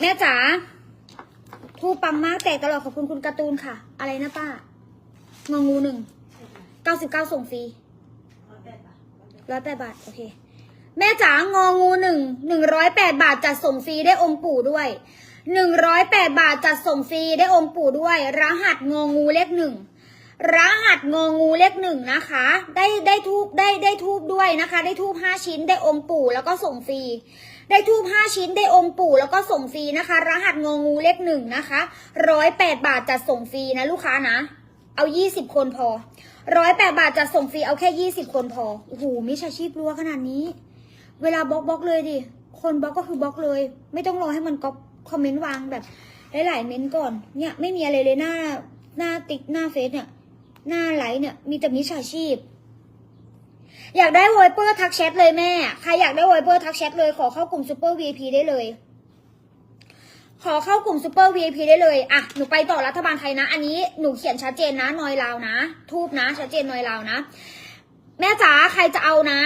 แม่จ๋าทูปปังมากแตกตลอดขอบคุณคุณการ์ตูนค่ะ อะไรนะป้างองูหนึ่งเก้าสิบเก้าส่งฟรีร้อยแปดบาท โอเค แม่จ๋างองูหนึ่งหนึ่งร้อยแปดบาทจัดส่งฟรีได้องค์ปู่ด้วยหนึ่งร้อยแปดบาทจัดส่งฟรีได้องค์ปู่ด้วย รหัสงองูเลขหนึ่งรหัสงองูเลขหนึ่งนะคะ ได้ได้ทูบได้ได้ทูบด้วยนะคะ ได้ทูบห้าชิ้นได้องค์ปู่แล้วก็ส่งฟรี ได้ทูบห้าชิ้นได้องค์ปู่แล้วก็ส่งฟรีนะคะ รหัสงองูเลขหนึ่งนะคะร้อยแปดบาทจัดส่งฟรีนะลูกค้านะ เอายี่สิบคนพอร้อยแปดบาทจัดส่งฟรีเอาแค่ยี่สิบคนพอโอ้โหมิจฉาชีพรัวขนาดนี้ เวลาบล็อกบล็อกเลยดิ คนบล็อกก็คือบล็อกเลย ไม่ต้องรอให้มันก๊อปคอมเมนต์วางแบบหลายๆเมนต์ก่อน เนี่ยไม่มีอะไรเลยหน้าหน้าติ๊กหน้าเฟซเนี่ยหน้าไลฟ์เนี่ยมีแต่มิจฉาชีพ อยากได้ไวเปอร์ทักแชทเลยแม่ ใครอยากได้ไวเปอร์ทักแชทเลยขอเข้ากลุ่มซูเปอร์ VIP ได้เลย ขอเข้ากลุ่มซูเปอร์ VIP ได้เลยอะหนูไปต่อรัฐบาลไทยนะ อันนี้หนูเขียนชัดเจนนะนอยลาวนะ ทูบนะ ชัดเจนนอยลาวนะ แม่จ๋าใครจะเอานะ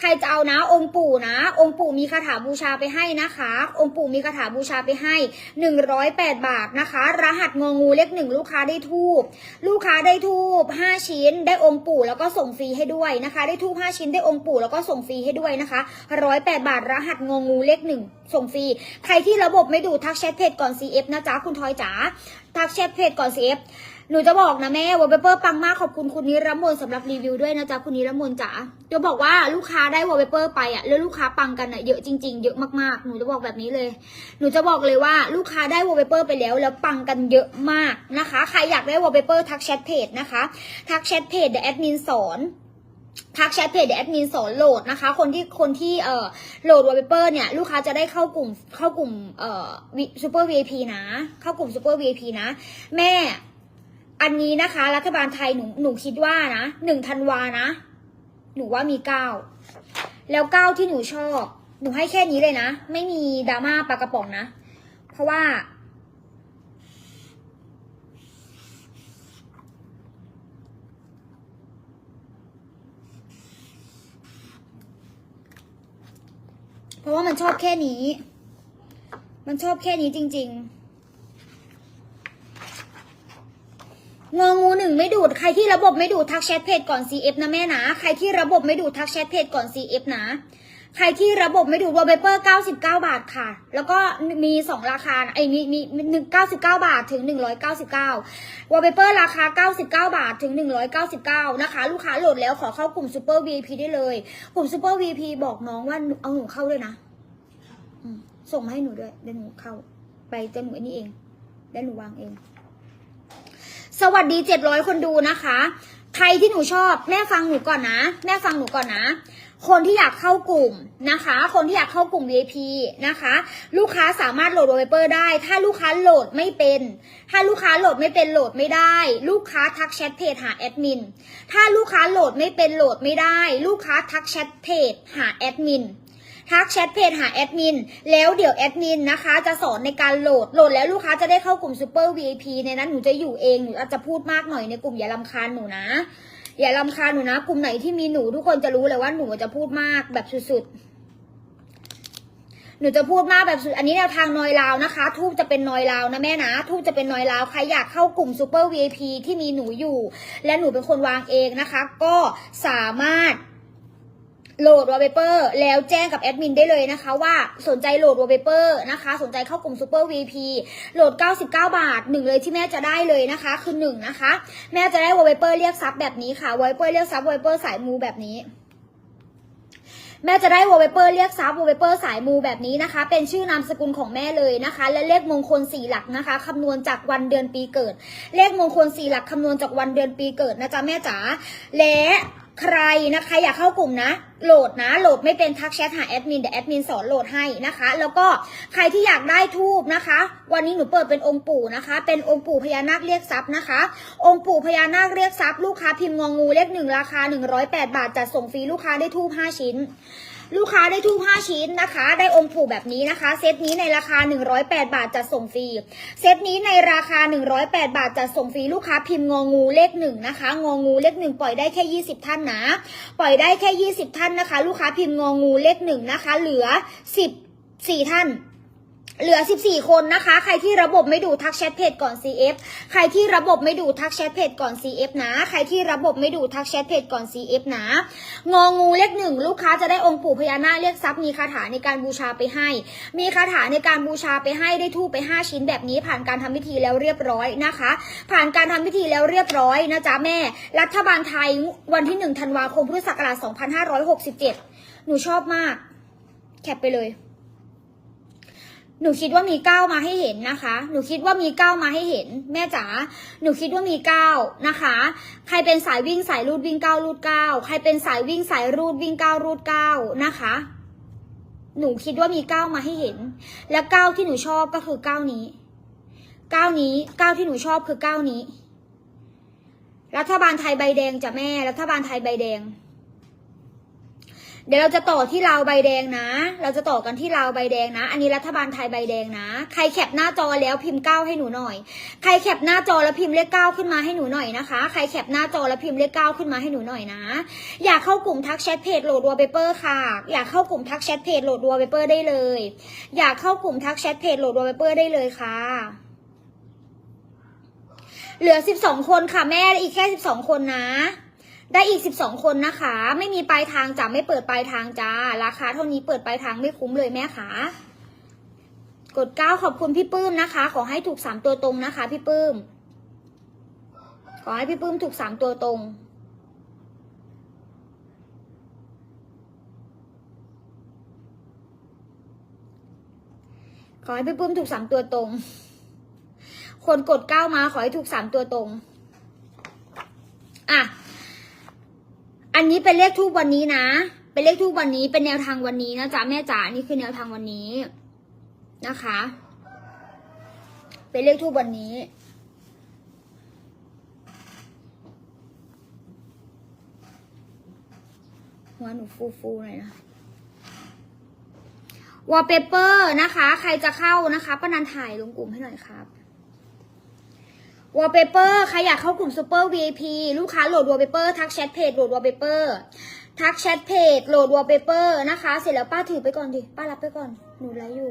ใครจะเอานะ องค์ปู่นะ องค์ปู่มีคาถาบูชาไปให้นะคะ องค์ปู่มีคาถาบูชาไปให้หนึ่งร้อยแปดบาทนะคะ รหัสงองูเลขหนึ่งลูกค้าได้ทูบลูกค้าได้ทูบห้าชิ้น ได้องค์ปู่แล้วก็ส่งฟรีให้ด้วยนะคะ ได้ทูบห้าชิ้นได้องค์ปู่แล้วก็ส่งฟรีให้ด้วยนะคะร้อยแปดบาท รหัสงองูเลขหนึ่งส่งฟรี ใครที่ระบบไม่ดูทักแชทเพจก่อน CF นะจ๊ะคุณทอยจ๋าทักแชทเพจก่อน CF หนูจะบอกนะแม่วอลเปเปอร์ปังมากขอบคุณคุณนิรมนสำหรับรีวิวด้วยนะจ๊ะคุณนิรมนจ๋าจะบอกว่าลูกค้าได้วอลเปเปอร์ไปอะแล้วลูกค้าปังกันอะเยอะจริง ๆ เยอะมากๆ หนูจะบอกแบบนี้เลย หนูจะบอกเลยว่าลูกค้าได้วอลเปเปอร์ไปแล้วแล้วปังกันเยอะมากนะคะ ใครอยากได้วอลเปเปอร์ทักแชทเพจนะคะทักแชทเพจเดี๋ยวแอดมินสอนทักแชทเพจเดี๋ยวแอดมินสอนโหลดนะคะ คนที่คนที่เอ่อโหลดวอลเปเปอร์เนี่ย ลูกค้าจะได้เข้ากลุ่มเข้ากลุ่มเอ่อซูเปอร์ VIP นะ เข้ากลุ่มซูเปอร์ VIP นะ แม่ อันนี้นะคะ รัฐบาลไทยหนูหนูคิดว่านะหนึ่งธันวานะ หนูว่ามีเก้าแล้วเก้าที่หนูชอบ หนูให้แค่นี้เลยนะ ไม่มีดราม่าปลากระป๋องนะ เพราะว่า เพราะว่ามันชอบแค่นี้ มันชอบแค่นี้จริง ๆ งองูหนึ่งไม่ดูด ใครที่ระบบไม่ดูดทักแชทเพจก่อน CF นะแม่นะ ใครที่ระบบไม่ดูดทักแชทเพจก่อน CF นะ ใครที่ระบบไม่ดูดวอลเปเปอร์99 บาทค่ะ แล้วก็มีสองราคาไอ้มีมีหนึ่งเก้าสิบเก้าบาทถึงหนึ่งร้อยเก้าสิบเก้าวอลเปเปอร์ราคาเก้าสิบเก้าบาทถึงหนึ่งร้อยเก้าสิบเก้านะคะ ลูกค้าโหลดแล้วขอเข้ากลุ่มซูเปอร์ VIP ได้เลย กลุ่มซูเปอร์ VIP บอกน้องว่าเอาหนูเข้าด้วยนะส่งมาให้หนูด้วยเดี๋ยวหนูเข้า ไปจะหนูอ้นี่เองเดี๋ยวหนูวางเอง สวัสดีเจ็ดร้อยคนดูนะคะ ใครที่หนูชอบแม่ฟังหนูก่อนนะ แม่ฟังหนูก่อนนะ คนที่อยากเข้ากลุ่มนะคะ คนที่อยากเข้ากลุ่ม VIP นะคะ ลูกค้าสามารถโหลดโรเปอร์ได้ ถ้าลูกค้าโหลดไม่เป็น ถ้าลูกค้าโหลดไม่เป็นโหลดไม่ได้ ลูกค้าทักแชทเพจหาแอดมิน ถ้าลูกค้าโหลดไม่เป็นโหลดไม่ได้ ลูกค้าทักแชทเพจหาแอดมิน ทักแชทเพจหาแอดมินแล้วเดี๋ยวแอดมินนะคะจะสอนในการโหลดโหลดแล้วลูกค้าจะได้เข้ากลุ่มซูเปอร์ VIP ในนั้นหนูจะอยู่เองหนูอาจจะพูดมากหน่อยในกลุ่มอย่าลำคาญหนูนะ อย่าลำคาญหนูนะ กลุ่มไหนที่มีหนูทุกคนจะรู้เลยว่าหนูจะพูดมากแบบสุดๆหนูจะพูดมากแบบสุด อันนี้แนวทางนอยลาวนะคะ ทูบจะเป็นนอยลาวนะแม่นะ ทูบจะเป็นนอยลาว ใครอยากเข้ากลุ่มซูเปอร์ VIP ที่มีหนูอยู่ และหนูเป็นคนวางเองนะคะ ก็สามารถ โหลดวอลเปเปอร์แล้วแจ้งกับแอดมินได้เลยนะคะ ว่าสนใจโหลดวอลเปเปอร์นะคะ สนใจเข้ากลุ่มซูเปอร์ VP โหลด 99 บาทหนึ่งเลยที่แม่จะได้เลยนะคะคือหนึ่งนะคะ แม่จะได้วอลเปเปอร์เรียกซับแบบนี้ค่ะวอลเปเปอร์เรียกซับวอลเปเปอร์สายมูแบบนี้แม่จะได้วอลเปเปอร์เรียกซับวอลเปเปอร์สายมูแบบนี้นะคะ เป็นชื่อนามสกุลของแม่เลยนะคะ และเลขมงคลสี่หลักนะคะคำนวณจากวันเดือนปีเกิด เลขมงคลสี่หลักคำนวณจากวันเดือนปีเกิดนะจ๊ะแม่จ๋าและ ใครนะคะอยากเข้ากลุ่มนะ โหลดนะ โหลดไม่เป็นทักแชทหาแอดมินเดี๋ยวแอดมินสอนโหลดให้นะคะ แล้วก็ใครที่อยากได้ทูบนะคะ วันนี้หนูเปิดเป็นองค์ปู่นะคะ เป็นองค์ปู่พญานาคเรียกทรัพย์นะคะ องค์ปู่พญานาคเรียกทรัพย์ลูกค้าพิมพ์งองูเลขหนึ่งราคา 108 บาทจัดส่งฟรีลูกค้าได้ทูบ5ชิ้น ลูกค้าได้ทูบ5ชิ้นนะคะ ได้องค์ปู่แบบนี้นะคะ เซตนี้ในราคา 108 บาทจะส่งฟรี เซตนี้ในราคา 108 บาทจะส่งฟรีลูกค้าพิมพ์งองูเลขหนึ่งนะคะ งองูเลขหนึ่งปล่อยได้แค่ 20 ท่านนะ ปล่อยได้แค่ 20 ท่านนะคะ ลูกค้าพิมพ์งองูเลขหนึ่งนะคะ เหลือ 10 4 ท่าน เหลือ 14 คนนะคะ ใครที่ระบบไม่ดูทักแชทเพจก่อน CF ใครที่ระบบไม่ดูทักแชทเพจก่อน CF นะ ใครที่ระบบไม่ดูทักแชทเพจก่อน CF นะ งองูเลขหนึ่งลูกค้าจะได้องค์ปู่พญานาคเรียกทรัพย์มีคาถาในการบูชาไปให้ มีคาถาในการบูชาไปให้ได้ทูปไป 5 ชิ้นแบบนี้ผ่านการทำพิธีแล้วเรียบร้อยนะคะ ผ่านการทำพิธีแล้วเรียบร้อยนะจ๊ะแม่ รัฐบาลไทยวันที่1ธันวาคมพุทธศักราช2567 หนูชอบมาก แคปไปเลย หนูคิดว่ามีเก้ามาให้เห็นนะคะ หนูคิดว่ามีเก้ามาให้เห็น แม่จ๋า หนูคิดว่ามีเก้านะคะ ใครเป็นสายวิ่งสายรูดวิ่งเก้ารูดเก้าใครเป็นสายวิ่งสายรูดวิ่งเก้ารูดเก้านะคะ หนูคิดว่ามีเก้ามาให้เห็น และเก้าที่หนูชอบก็คือเก้านี้เก้านี้เก้าที่หนูชอบคือเก้านี้ รัฐบาลไทยใบแดงจ้ะแม่ รัฐบาลไทยใบแดง เดี๋ยวเราจะต่อที่ลาวใบแดงนะ เราจะต่อกันที่ลาวใบแดงนะ อันนี้รัฐบาลไทยใบแดงนะ ใครแคปหน้าจอแล้วพิมพ์เก้าให้หนูหน่อย ใครแคปหน้าจอแล้วพิมพ์เลขเก้าขึ้นมาให้หนูหน่อยนะคะ ใครแคปหน้าจอแล้วพิมพ์เลขเก้าขึ้นมาให้หนูหน่อยนะ อยากเข้ากลุ่มทักแชทเพจโหลดวอลเปเปอร์ค่ะ อยากเข้ากลุ่มทักแชทเพจโหลดวอลเปเปอร์ได้เลย อยากเข้ากลุ่มทักแชทเพจโหลดวอลเปเปอร์ได้เลยค่ะเหลือสิบสองคนค่ะแม่อีกแค่สิบสองคนนะ ได้อีก 12 คนนะคะ ไม่มีปลายทางจ้ะไม่เปิดปลายทางจ้า ราคาเท่านี้เปิดปลายทางไม่คุ้มเลยแม่คะกดเก้าขอบคุณพี่ปื้มนะคะ ขอให้ถูกสามตัวตรงนะคะ พี่ปื้ม ขอให้พี่ปื้มถูกสามตัวตรง ขอให้พี่ปื้มถูกสามตัวตรง คนกดเก้ามาขอให้ถูกสามตัวตรง อะ นนี้เป็นเลขทูบวันนี้นะ เป็นเลขทูบวันนี้ เป็นแนวทางวันนี้นะจ๊ะแม่จ๋า นี่คือแนวทางวันนี้นะคะ เป็นเลขทูบวันนี้หัวหนูฟูฟูหน่อยนะวอลเปเปอร์นะคะ ใครจะเข้านะคะป้านันถ่ายลงกลุ่มให้หน่อยครับ วอลเปเปอร์ใครอยากเข้ากลุ่มซูเปอร์ VIP ลูกค้าโหลดวอลเปเปอร์ทักแชทเพจโหลดวอลเปเปอร์ทักแชทเพจโหลดวอลเปเปอร์นะคะ เสร็จแล้วป้าถือไปก่อนดิ ป้ารับไปก่อน หนูไลฟ์อยู่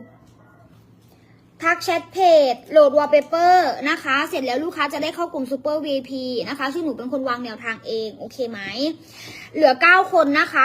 ทักแชทเพจโหลดวอลเปเปอร์นะคะ เสร็จแล้วลูกค้าจะได้เข้ากลุ่มซูเปอร์ VIP นะคะซึ่งหนูเป็นคนวางแนวทางเอง โอเคไหม เหลือ 9 คนนะคะ